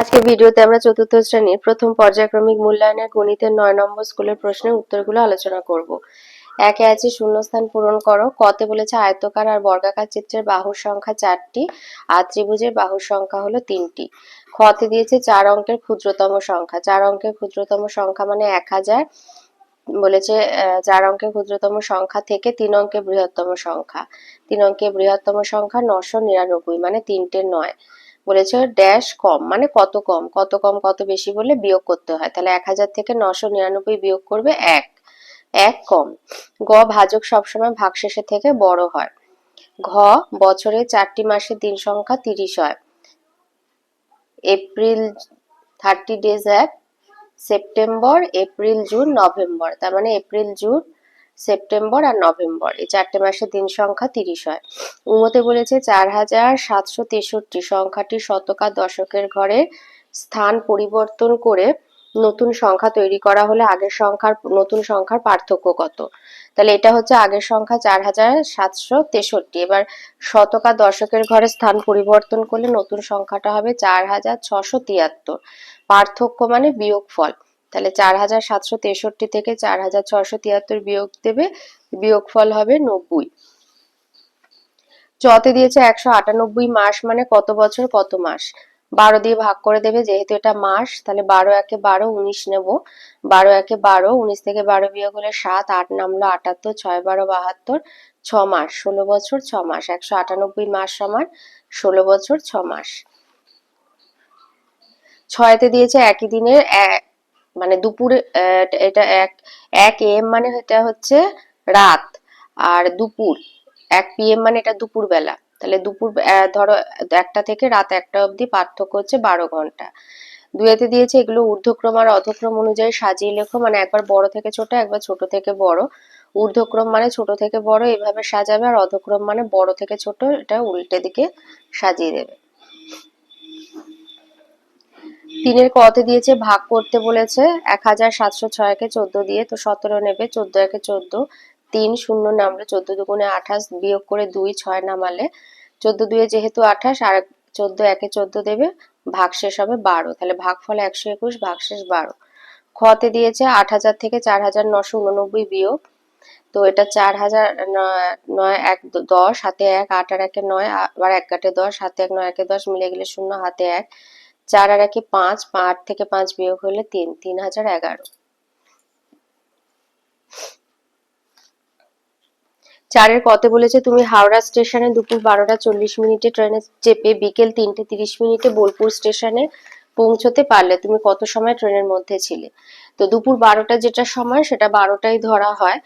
আজকে ভিডিওতে আমরা চতুর্থ শ্রেণির প্রথম পর্যায়ক্রমিক মূল্যায়নের গণিতের নয় নম্বর স্কুলের প্রশ্নের উত্তরগুলো আলোচনা করব। একে আছে শূন্যস্থান পূরণ করো। কতে বলেছে আয়তকার আর বর্গাকার চিত্রের বাহুর সংখ্যা চারটি, আর ত্রিভুজের বাহুর সংখ্যা হলো তিনটি। খতে দিয়েছে চার অঙ্কের ক্ষুদ্রতম সংখ্যা। চার অঙ্কের ক্ষুদ্রতম সংখ্যা মানে এক হাজার। বলেছে চার অঙ্কের ক্ষুদ্রতম সংখ্যা থেকে তিন অঙ্কের বৃহত্তম সংখ্যা। তিন অঙ্কের বৃহত্তম সংখ্যা নশো নিরানব্বই মানে তিনটে নয়। বলেছে ড্যাশ কম মানে কত কম? কত কম, কত বেশি বলে বিয়োগ করতে হয়। তাহলে এক হাজার থেকে নশো নিরানব্বই বিয়োগ করবে এক। এক কম। গ, ভাজক সবসময় ভাগশেষের থেকে বড় হয়। ঘ, বছরে চারটি মাসের দিন সংখ্যা তিরিশ হয়। এপ্রিল থার্টি ডেজ এক, সেপ্টেম্বর, এপ্রিল, জুন, নভেম্বর। তার মানে এপ্রিল, জুন সেপ্টেম্বর আর নভেম্বর। এই চারটে মাসের দিন সংখ্যা তিরিশ হয়। উমতে বলেছে চার হাজার সাতশো তেষট্টি সংখ্যাটি শতকার দশকের ঘরে স্থান পরিবর্তন করে নতুন সংখ্যা তৈরি করা হলে আগের সংখ্যার, নতুন সংখ্যার পার্থক্য কত? তাহলে এটা হচ্ছে আগের সংখ্যা চার হাজার সাতশো তেষট্টি। এবার শতকার দশকের ঘরে স্থান পরিবর্তন করলে নতুন সংখ্যাটা হবে চার হাজার ছশো তিয়াত্তর। পার্থক্য মানে বিয়োগফল। তাহলে চার হাজার সাতশো তেষট্টি থেকে চার হাজার ছশো তিয়াত্তর বিয়োগ দেবে, বিয়োগফল হবে নব্বই। চতে দিয়েছে একশো আটানব্বই মাস মানে কত বছর, কত মাস? বারো দিয়ে ভাগ করে দেবে, যেহেতু এটা মাস, তাহলে বারো একে বারো, উনিশ নেব। বারো একে বারো, উনিশ থেকে বারো বিয়োগ হলে সাত, আট নামলো আটাত্তর, ছয় বারো বাহাত্তর, ছ মাস, ষোলো বছর, ছ মাস। একশো আটানব্বই মাস সমান ষোলো বছর, ছ মাস। ছয়তে দিয়েছে একই দিনের মানে দুপুরে এটা এক এক এম মানে এটা হচ্ছে রাত, আর দুপুর, এক পিএম মানে এটা দুপুর বেলা তাহলে দুপুর ধরো একটা থেকে রাত একটা অবধি পার্থক্য হচ্ছে বারো ঘণ্টা। দুয়েতে দিয়েছে এগুলো ঊর্ধ্বক্রম আর অধক্রম অনুযায়ী সাজিয়ে লেখো মানে একবার বড় থেকে ছোট, একবার ছোট থেকে বড়। ঊর্ধ্বক্রম মানে ছোট থেকে বড়, এভাবে সাজাবে, আর অধক্রম মানে বড় থেকে ছোট, এটা উল্টে দিকে সাজিয়ে দেবে। তিনের কতে দিয়েছে, ভাগ করতে বলেছে এক হাজার সাতশো ছয়কে চোদ্দ দিয়ে, তো সতেরো নেবে, চোদ্দ একে চোদ্দ, তিন শূন্য নামলে চোদ্দ দুগুণে আঠাশ বিয়োগ করে দুই ছয় নামালে চোদ্দ দুয়ে যেহেতু আঠাশ, আর চোদ্দ একে চোদ্দ দেবে ভাগশেষ হবে বারো, তাহলে ভাগফল একশো একুশ ভাগশেষ বারো। খতে দিয়েছে আট হাজার থেকে চার হাজার নশো উননব্বই বিয়োগ, তো এটা চার হাজার নয়, এক দশ, হাতে এক, আট আর একে নয়, আবার এক কাটে দশ, হাতে এক, নয় একে দশ, মিলে গেলে শূন্য, হাতে এক। চার আর একে পাঁচ পাঁচ থেকে পাঁচ বিয়োগ হলে তিন তিন হাজার এগারো। চারের কতে বলেছে, তুমি হাওড়া স্টেশনে দুপুর বারোটা চল্লিশ মিনিটে ট্রেনে চেপে বিকেল তিনটে তিরিশ মিনিটে বোলপুর স্টেশনে পৌঁছতে পারলে তুমি কত সময় ট্রেনের মধ্যে ছিলে? তো দুপুর বারোটা যেটা সময়, সেটা বারোটাই ধরা হয়।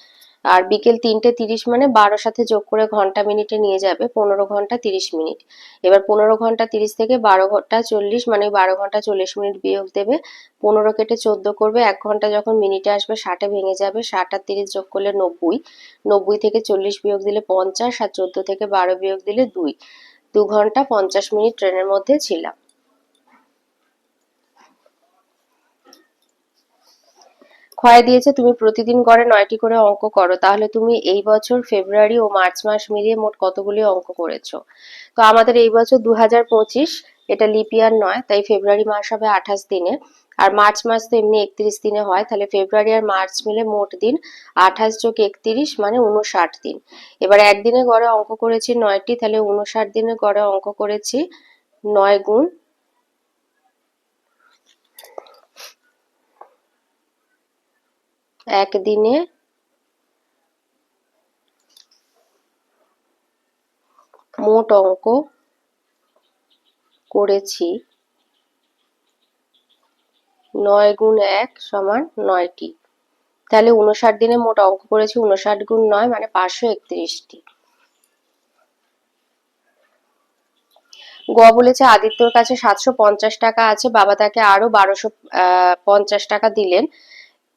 আর বিকেল তিনটে তিরিশ মানে বারো সাথে যোগ করে ঘণ্টা মিনিটে নিয়ে যাবে পনেরো ঘণ্টা তিরিশ মিনিট। এবার পনেরো ঘণ্টা তিরিশ থেকে বারো ঘণ্টা চল্লিশ মানে বারো ঘণ্টা চল্লিশ মিনিট বিয়োগ দেবে। পনেরো কেটে চোদ্দ করবে, এক ঘণ্টা যখন মিনিটে আসবে ষাটে ভেঙে যাবে, ষাট আর তিরিশ যোগ করলে নব্বই। নব্বই থেকে চল্লিশ বিয়োগ দিলে পঞ্চাশ আর চোদ্দ থেকে বারো বিয়োগ দিলে দুই। দু ঘণ্টা পঞ্চাশ মিনিট ট্রেনের মধ্যে ছিলাম। ক্ষয় দিয়েছে, তুমি প্রতিদিন গড়ে নয়টি করে অঙ্ক করো। তাহলে তুমি এই বছর ফেব্রুয়ারি ও মার্চ মাস মিলিয়ে মোট কতগুলি অঙ্ক করেছ? তো আমাদের এই বছর দু হাজার পঁচিশ, এটা লিপ ইয়ার নয়, তাই ফেব্রুয়ারি মাস হবে আঠাশ দিনে। আর মার্চ মাস তো এমনি একত্রিশ দিনে হয়, তাহলে ফেব্রুয়ারি আর মার্চ মিলে মোট দিন আঠাশ যোগ একত্রিশ মানে উনষাট দিন। এবার একদিনে গড়ে অঙ্ক করেছি নয়টি, তাহলে উনষাট দিনে গড়ে অঙ্ক করেছি নয় গুণ একদিনে মোট অঙ্ক করেছি নয় গুণ এক সমান নয়টি। তাহলে উনষাট দিনে মোট অঙ্ক করেছি উনষাট গুণ নয় মানে পাঁচশো একত্রিশটি। গ বলেছে আদিত্যর কাছে সাতশো পঞ্চাশ টাকা আছে, বাবা তাকে আরও বারোশো পঞ্চাশ টাকা দিলেন।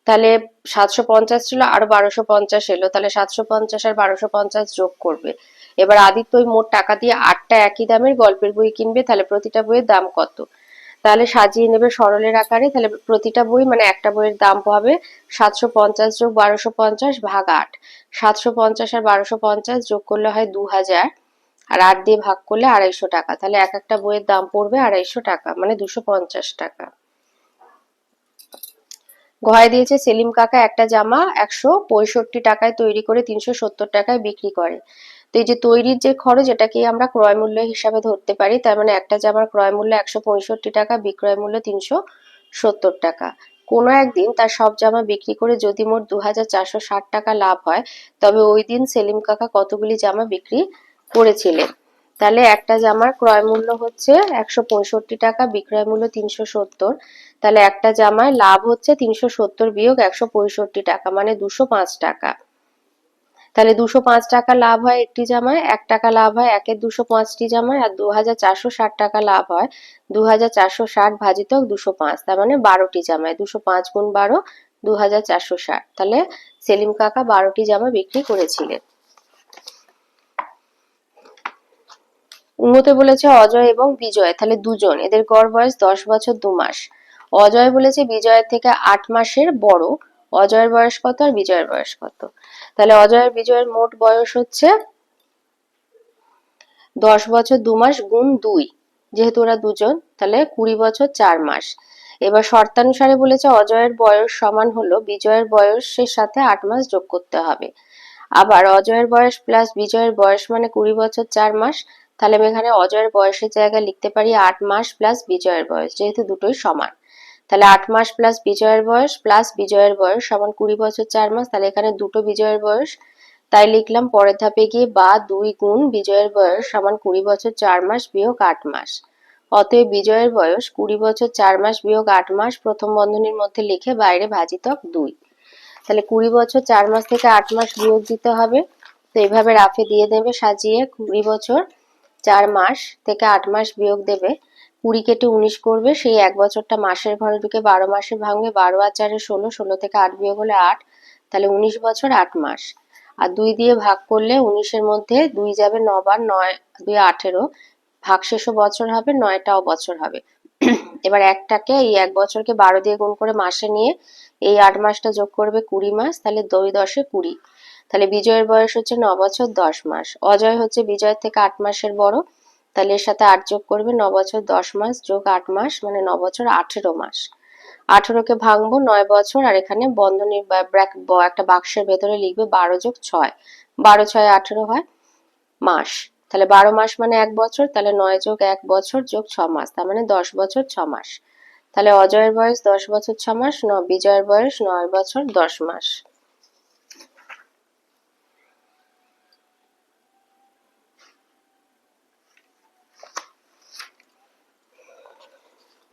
তাহলে সাতশো পঞ্চাশ ছিল, আরও বারোশো পঞ্চাশ এলো, তাহলে সাতশো পঞ্চাশ আর বারোশো পঞ্চাশ যোগ করবে। এবার আদিত্য ওই মোট টাকা দিয়ে আটটা একই দামের গল্পের বই কিনবে, তাহলে প্রতিটা বইয়ের দাম কত? তাহলে সাজিয়ে নেবে সরলের আকারে, তাহলে প্রতিটা বই মানে একটা বইয়ের দাম হবে সাতশো পঞ্চাশ যোগ বারোশো পঞ্চাশ ভাগ আট। সাতশো পঞ্চাশ আর বারোশো পঞ্চাশ যোগ করলে হয় দু হাজার আর আট দিয়ে ভাগ করলে আড়াইশো টাকা। তাহলে এক একটা বইয়ের দাম পড়বে আড়াইশো টাকা মানে দুশো পঞ্চাশ টাকা। ঘরে দিয়েছে সেলিম কাকা একটা জামা একশো পঁয়ষট্টি টাকায় তৈরি করে তিনশো সত্তর টাকায় বিক্রি করে। তো এই যে তৈরির যে খরচ এটাকে আমরা ক্রয় মূল্য হিসাবে ধরতে পারি? তার মানে একটা জামার ক্রয় মূল্য একশো পঁয়ষট্টি টাকা, বিক্রয় মূল্য তিনশো সত্তর টাকা। কোনো একদিন তার সব জামা বিক্রি করে যদি মোট দু হাজার চারশো ষাট টাকা লাভ হয়, তবে ওই দিন সেলিম কাকা কতগুলি জামা বিক্রি করেছিলেন? তাহলে একটা জামার ক্রয় মূল্য হচ্ছে একশো পঁয়ষট্টি টাকা, বিক্রয় মূল্য তিনশো সত্তর। তাহলে একটা জামায় লাভ হচ্ছে তিনশো সত্তর বিয়োগ একশো পঁয়ষট্টি টাকা মানে দুশো পাঁচ টাকা। তাহলে দুশো পাঁচ টাকা লাভ হয় একটি জামায়, এক টাকা লাভ হয় একের দুশো পাঁচটি জামায়, আর দু হাজার চারশো ষাট টাকা লাভ হয় দু হাজার চারশো ষাট ভাজিতক দুশো পাঁচ, তার মানে বারোটি জামায়, দুশো পাঁচ গুণ বারো দু হাজার চারশো ষাট। তাহলে সেলিম কাকা বারোটি জামা বিক্রি করেছিলেন। উন্মতে বলেছে অজয় এবং বিজয়, তাহলে দুজন, এদের গড় বয়স দশ বছর দু মাস। অজয় বলেছে বিজয়ের থেকে আট মাসের বড়, অজয়ের বয়স কত আর বিজয়ের বয়স কত? তাহলে অজয় বিজয়ের মোট বয়স হচ্ছে দশ বছর দু মাস গুণ দুই, যেহেতু ওরা দুজন, তাহলে কুড়ি বছর চার মাস। এবার শর্তানুসারে বলেছে অজয়ের বয়স সমান হলো, বিজয়ের বয়সের সাথে আট মাস যোগ করতে হবে। আবার অজয়ের বয়স প্লাস বিজয়ের বয়স মানে কুড়ি বছর চার মাস তাহলে আমি এখানে অজয়ের বয়সের জায়গায় লিখতে পারি আট মাস প্লাস বিজয়ের বয়স, যেহেতু দুটোই সমান। তাহলে আট মাস প্লাস বিজয়ের বয়স প্লাস বিজয়ের বয়স সমান কুড়ি বছর চার মাস, তাহলে এখানে দুটো বিজয়ের বয়স। তাই লিখলাম পরের ধাপে গিয়ে বা দুই গুণ বিজয়ের বয়স সমান কুড়ি বছর চার মাস বিয়োগ আট মাস। অতএব বিজয়ের বয়স কুড়ি বছর চার মাস বিয়োগ আট মাস প্রথম বন্ধনীর মধ্যে লিখে বাইরে ভাজিতক দুই। তাহলে কুড়ি বছর চার মাস থেকে আট মাস বিয়োগ দিতে হবে। তো এইভাবে রাফে দিয়ে দেবে সাজিয়ে কুড়ি বছর চার মাস থেকে আট মাস বিয়োগ দেবে, কুড়ি কেটে উনিশ করবে, সেই এক বছরটা মাসের ঘরে ঢুকে বারো মাসে ভাঙবে, বারো আর চারে ষোলো ষোলো থেকে আট বিয়োগ হলে আট, তাহলে উনিশ বছর আট মাস। আর দুই দিয়ে ভাগ করলে উনিশের মধ্যে দুই যাবে নবার নয়, দুই আঠেরো ভাগশেষও বছর হবে, নয়টাও বছর হবে। এবার একটাকে এই এক বছরকে বারো দিয়ে গুণ করে মাসে নিয়ে এই আট মাসটা যোগ করবে কুড়ি মাস, তাহলে দুই দশে কুড়ি। তাহলে বিজয়ের বয়স হচ্ছে ন বছর দশ মাস। অজয় হচ্ছে বিজয়ের থেকে আট মাসের বড়। তাহলে এর সাথে আট যোগ করবে ন বছর দশ মাস যোগ আট মাস মানে ন বছর আঠেরো মাস। আঠেরোকে ভাঙবো নয় বছর, আর এখানে বন্ধনী একটা বাক্সের ভেতরে লিখবে বারো যোগ ছয়। বারো ছয় আঠেরো হয় মাস। তাহলে বারো মাস মানে এক বছর, তাহলে নয় যোগ এক বছর যোগ ছ মাস, তার মানে দশ বছর ছ মাস। তাহলে অজয়ের বয়স দশ বছর ছ মাস, ন, বিজয়ের বয়স নয় বছর দশ মাস।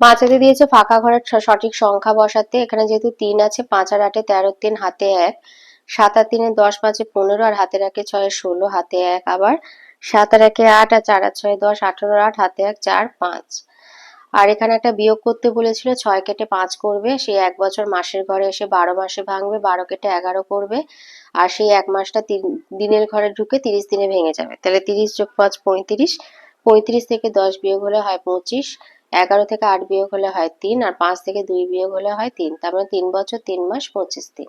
মাঝাতে দিয়েছে, ফাঁকা ঘরের সঠিক সংখ্যা বসাতে। এখানে যেহেতু তিন আছে, পাঁচ আর আটে তেরো, তিন হাতে এক। সাত আর তিনে দশ, পাঁচে পনেরো, আর হাতের একে ছয়, ষোলো, হাতে এক। আবার সাত আর একে আট, আর চার আর ছয়, দশ, আঠেরো, আট, হাতে এক, চার, পাঁচ। আর এখানে একটা বিয়োগ করতে বলেছিল, ছয় কেটে পাঁচ করবে। সেই এক বছর মাসের ঘরে এসে বারো মাসে ভাঙবে, বারো কেটে এগারো করবে। আর সেই এক মাসটা দিনের ঘরে ঢুকে তিরিশ দিনে ভেঙে যাবে। তাহলে তিরিশ যোগ পাঁচ, পঁয়ত্রিশ। পঁয়ত্রিশ থেকে দশ বিয়োগ হলে হয় পঁচিশ। এগারো থেকে আট বিয়োগ হলে হয় তিন, আর পাঁচ থেকে দুই বিয়োগ হলে হয় তিন। তার মানে তিন বছর তিন মাস পঁচিশ দিন।